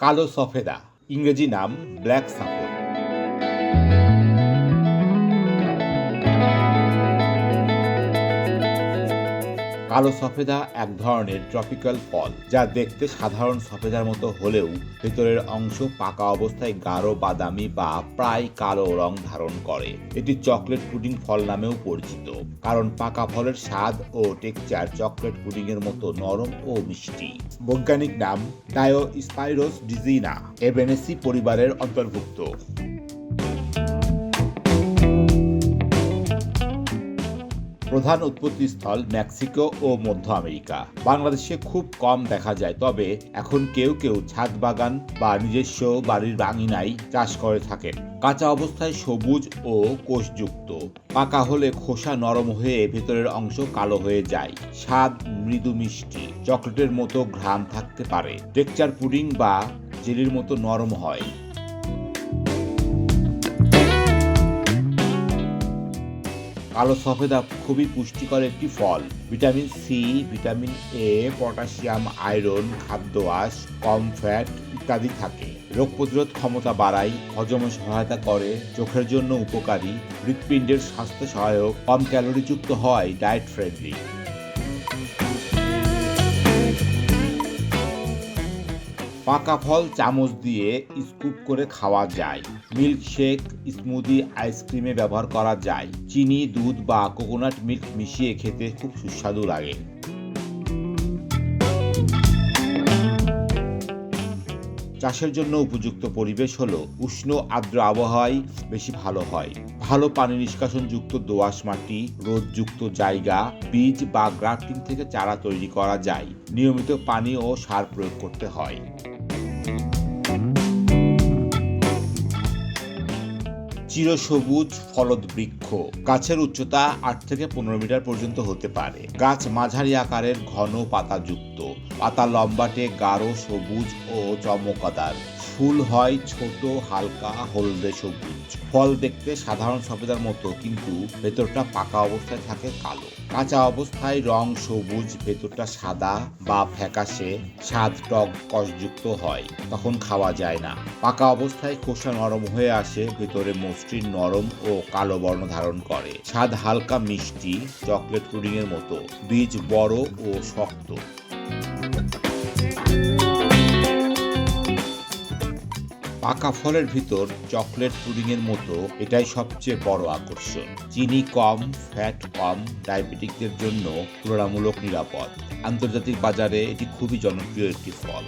কালো সফেদা ইংরেজি নাম ব্ল্যাক সাফর কালো সফেদা এক ধরনের ট্রপিক্যাল ফল যা দেখতে সাধারণ সফেদার মতো হলেও ভেতরের অংশ পাকা অবস্থায় গাঢ় বাদামি বা প্রায় কালো রং ধারণ করে। এটি চকলেট পুডিং ফল নামেও পরিচিত, কারণ পাকা ফলের স্বাদ ও টেক্সচার চকলেট পুডিং এর মতো নরম ও মিষ্টি। বৈজ্ঞানিক নাম ডায়ো স্পাইরোস ডিজিনা এবেনেসি পরিবারের অন্তর্ভুক্ত। প্রধান উৎপত্তিস্থল মেক্সিকো ও মধ্য আমেরিকা। বাংলাদেশে খুব কম দেখা যায়, তবে এখন কেউ কেউ ছাদ বাগান বা নিজস্ব বাড়ির আঙিনায় চাষ করে থাকেন। কাঁচা অবস্থায় সবুজ ও কোষযুক্ত। পাকা হলে খোসা নরম হয়ে ভেতরের অংশ কালো হয়ে যায়। স্বাদ মৃদু মিষ্টি, চকলেটের মতো ঘ্রাণ থাকতে পারে। টেক্সচার পুডিং বা জেলির মতো নরম হয়। কালো সফেদা খুবই পুষ্টিকর একটি ফল। Vitamin C vitamin A potassium, iron, খাদ্য আঁশ, কম ফ্যাট ইত্যাদি থাকে। রোগ প্রতিরোধ ক্ষমতা বাড়ায়, হজমে সহায়তা করে, চোখের জন্য উপকারী, হৃৎপিণ্ডের স্বাস্থ্য সহায়ক, কম ক্যালোরিযুক্ত হয় ডায়েট ফ্রেন্ডলি পাকা ফল চামচ দিয়ে স্কুপ করে খাওয়া যায়। মিল্ক শেক স্মুদি আইসক্রিমে ব্যবহার করা যায়। চিনি, দুধ বা কোকোনাট মিল্ক মিশিয়ে খেতে খুব সুস্বাদু লাগে। চাষের জন্য উপযুক্ত পরিবেশ হল উষ্ণ আর্দ্র আবহাওয়াই বেশি ভালো হয়। ভালো পানি নিষ্কাশনযুক্ত দোআঁশ মাটি রোদযুক্ত জায়গা, বীজ বা গ্রাফটিং থেকে চারা তৈরি করা যায়। নিয়মিত পানি ও সার প্রয়োগ করতে হয়। চিরসবুজ ফলদ বৃক্ষ। গাছের উচ্চতা আট থেকে পনেরো মিটার পর্যন্ত হতে পারে। গাছ মাঝারি আকারের, ঘন পাতাযুক্ত। পাতা লম্বাটে গাঢ়, সবুজ ও চমকাদার। ফুল হয় ছোট, হালকা, হলদে সবুজ। ফল দেখতে সাধারণ সফেদার মতো, কিন্তু ভেতরটা পাকা অবস্থায় থাকে কালো। কাঁচা অবস্থায় রং সবুজ, ভেতরটা সাদা বা ফ্যাকাশে স্বাদ টক, কষযুক্ত হয়। তখন খাওয়া যায় না। পাকা অবস্থায় খোসা নরম হয়ে আসে, ভেতরে মসৃণ নরম ও কালো বর্ণ ধারণ করে। স্বাদ হালকা মিষ্টি, চকলেট পুডিং এর মতো। বীজ বড় ও শক্ত। পাকা ফলের ভিতর চকলেট পুডিংয়ের মতো, এটাই সবচেয়ে বড় আকর্ষণ। চিনি কম, ফ্যাট কম, ডায়াবেটিকদের জন্য তুলনামূলক নিরাপদ। আন্তর্জাতিক বাজারে এটি খুবই জনপ্রিয় একটি ফল।